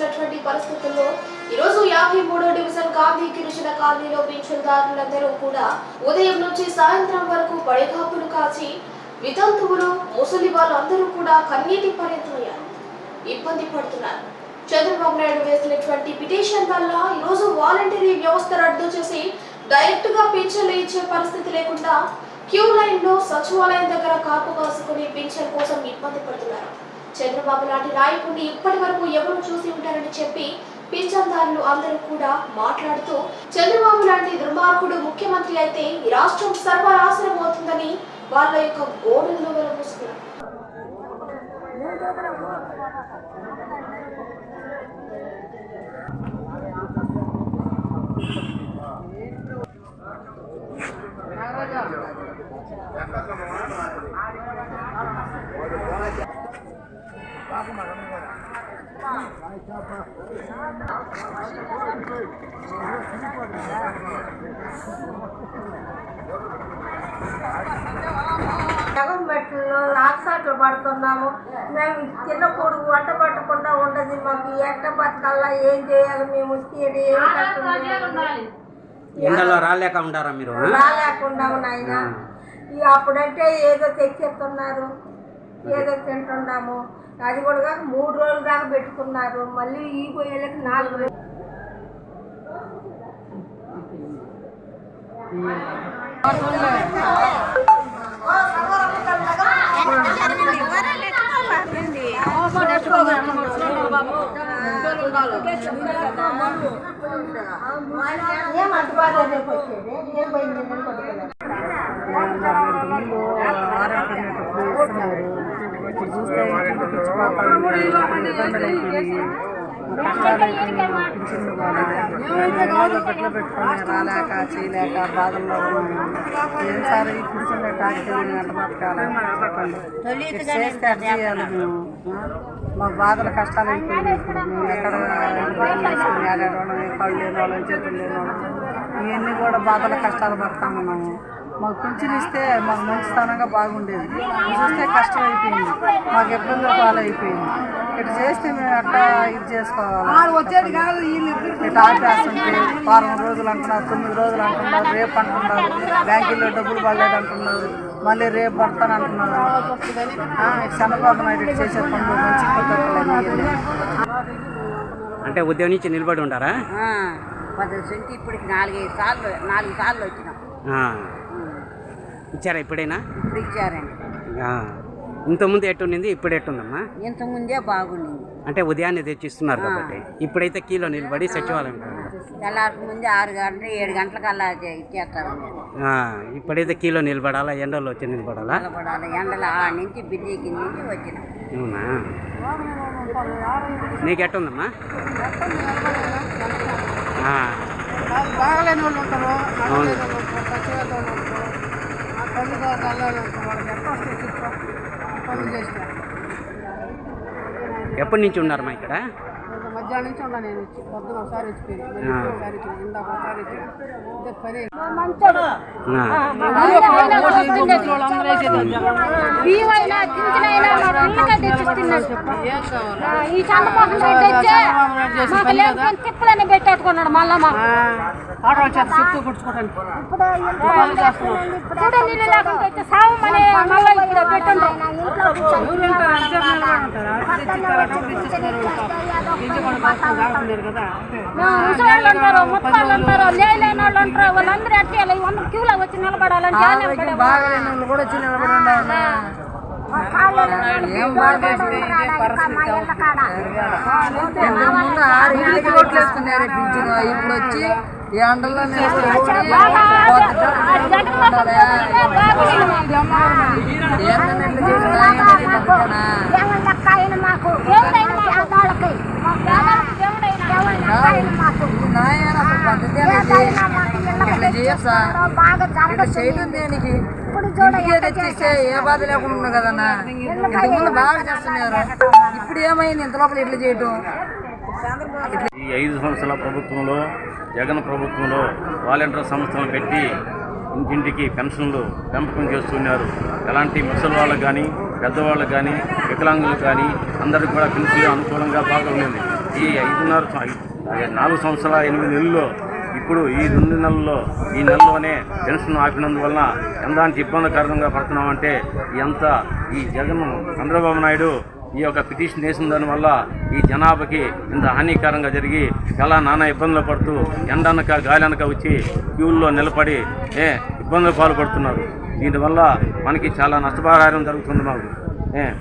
వచ్చినటువంటి పరిస్థితుల్లో ఈరోజు యాభై మూడో డివిజన్ గాంధీ గిరిజన కాలనీలో పింఛన్దారులందరూ కూడా ఉదయం నుంచి సాయంత్రం వరకు పడిగాపులు కాచి వితంతువులు ముసలి వాళ్ళందరూ కూడా కన్నీటి పర్యంతమయ్యారు ఇబ్బంది పడుతున్నారు. చంద్రబాబు నాయుడు వేసినటువంటి పిటిషన్ వల్ల ఈరోజు వాలంటరీ వ్యవస్థ రద్దు చేసి డైరెక్ట్గా పింఛన్లు ఇచ్చే పరిస్థితి లేకుండా క్యూ లైన్లో సచివాలయం దగ్గర కాపు కాసుకుని పింఛన్ కోసం ఇబ్బంది పడుతున్నారు. చంద్రబాబు లాంటి నాయకుడిని ఇప్పటి వరకు ఎవరు చూసి ఉంటారని చెప్పి పింఛన్దారులు అందరూ కూడా మాట్లాడుతూ చంద్రబాబు లాంటి దుర్మార్గుడు ముఖ్యమంత్రి అయితే ఈ రాష్ట్రం సర్వనాశనం అవుతుందని వాళ్ళ యొక్క గోడల్లో వెలబోస్తున్నారు జగన్ మెట్లు ఆక్సాట్లు పడుతున్నాము. మేము చిన్న కొడుకు వంట పట్టకుండా ఉండదు. మాకు ఎట్ట బతకల్లా? ఏం చేయాలి? మేము తీయడి ఏం ఎండలో రాలేక ఉంటారా మీరు? రాలేకుండా నాయన. ఈ అప్పుడంటే ఏదో తెచ్చేస్తున్నారు. ఏదో తింటున్నాము. అది కూడా మూడు రోజుల దాకా పెట్టుకున్నారు. మళ్ళీ ఈ పోయేళ్ళకి నాలుగు రోజులు. ఏం అంటుకోవాలి రేపు వచ్చేది ఏం పోయింది? నేను కొట్టుకున్నాను రాలేక చేయలేక బాధల్లో ఉన్నాము ఈ కూర్చుండే టాక్సీ గంట బతకాలి చేస్తే చేయాలి మేము మా బాధల కష్టాలు అయిపోయినాయి మేము ఎక్కడ వేసుకుని కళ్ళు లేని వాళ్ళం చేతులు లేని వాళ్ళం ఇవన్నీ కూడా బాధల కష్టాలు పడతా ఉన్నాము మాకు పింఛన్ ఇస్తే మాకు మంచితనంగా బాగుండేది. ఇది చూస్తే కష్టం అయిపోయింది మాకు ఇబ్బందులు పాలైపోయింది. ఇటు చేస్తే మేము ఎట్లా ఇది చేసుకోవాలి. వచ్చేది కాదు ఇటు ఆపేస్తుంటే వారం రోజులు అంటున్నారు తొమ్మిది రోజులు అంటున్నారు రేపు అంటున్నారు బ్యాంకుల్లో డబ్బులు పడలేదు అంటున్నారు మళ్ళీ రేపు పడతాను అంటున్నారు. చంద్రబాబు నాయుడు ఇటు చేసే పనులు మంచి అంటే ఉదయం నుంచి నిలబడి ఉంటారా పది సెంటి ఇప్పటికి నాలుగైదు సార్లు నాలుగు సార్లు వచ్చినాం. ఆ. ఇచ్చారా ఇప్పుడైనా? ఇప్పుడు ఇచ్చారండి. ఇంతకుముందు ఎట్టుండింది? ఇప్పుడు ఎట్టుందమ్మా? ఇంతకుముందే బాగుండింది. అంటే ఉదయాన్నే తెచ్చిస్తున్నారు కాబట్టి. ఇప్పుడైతే కీలో నిలబడి సచివాలయం. తెల్లారికి ముందే ఆరు గంటలు ఏడు గంటలకల్లా చే- ఇచ్చేస్తారు. ఇప్పుడైతే కీలో నిలబడాలా? ఎండలో వచ్చి నిలబడాలా? నిలబడాలి. ఎండలు ఆ నుంచి కింద నుంచి వచ్చినాం. అవునా? నీకు ఎట్టుందమ్మా? బాగలేని వాళ్ళు ఉంటారు. అవును. పచ్చివేత వాళ్ళు వాళ్ళకి వస్తే పనులు ఎప్పటి నుంచి ఉన్నారమ్మా ఇక్కడ? మధ్యాహ్నం నుంచి ఉన్నా నేను వచ్చి పొద్దున ఒకసారి వచ్చిపోయింది ఒకసారి ఇందాక పని ఈ చంద్రబాబు తిప్పులని పెట్టేట్టుకున్నాడు మళ్ళా ఆటోలు చేత చెప్తూ మళ్ళీ నిలబడి ముసలాళ్ళు ముత్తాళ్ళు వాళ్ళు వాళ్ళందరూ వంద క్యూలో వచ్చి నిలబడే నిలబడి పరిస్థితి? ముందు ఆరు ఇంటికి రోడ్లు వేసుకున్నారు పింఛను ఇప్పుడు వచ్చి ఈ ఎండల్లో మాకు దేవుడైన మా వాళ్ళకి మా పేదలకు దేవుడైన దేవుడైన మాకు ఇట్లా చేయొచ్చా బాగా ఇట్లా చేయడం దేనికి ఇప్పుడు చూడ ఇంటికే తెచ్చిస్తే ఏ బాధ లేకుండా ఉంది కదన్నా ఇంతకుముందు బాగా చేస్తున్నారు. ఇప్పుడు ఏమైంది ఇంత లోపల ఇట్లా చేయటం? ఈ ఐదు సంవత్సరాల ప్రభుత్వంలో జగన్ ప్రభుత్వంలో వాలంటీర్ సంస్థలను పెట్టి ఇంటింటికి పెన్షన్లు పెంపకం చేస్తున్నారు. ఎలాంటి ముసలి వాళ్ళకు కానీ పెద్దవాళ్ళకు కానీ వికలాంగులకు కానీ అందరికీ కూడా పెన్షన్ అనుకూలంగా బాగా ఉంది ఈ ఐదున్నర నాలుగు సంవత్సరాల ఎనిమిది నెలల్లో ఇప్పుడు ఈ రెండు నెలల్లో ఈ నెలలోనే పెన్షన్ ఆపినందువలన ఎందాంటి ఇబ్బందికరంగా పడుతున్నామంటే ఎంత ఈ జగన్ చంద్రబాబు నాయుడు ఈ యొక్క పిటిషన్ వేసిన దానివల్ల ఈ జనాభాకి ఇంత హానికరంగా జరిగి చాలా నానా ఇబ్బందులు పడుతూ ఎండనక గాలనక వచ్చి క్యూల్లో నిలబడి ఏ ఇబ్బందులు పాల్పడుతున్నారు. దీనివల్ల మనకి చాలా నష్టపరిహారం జరుగుతుంది మాకు. ఏ.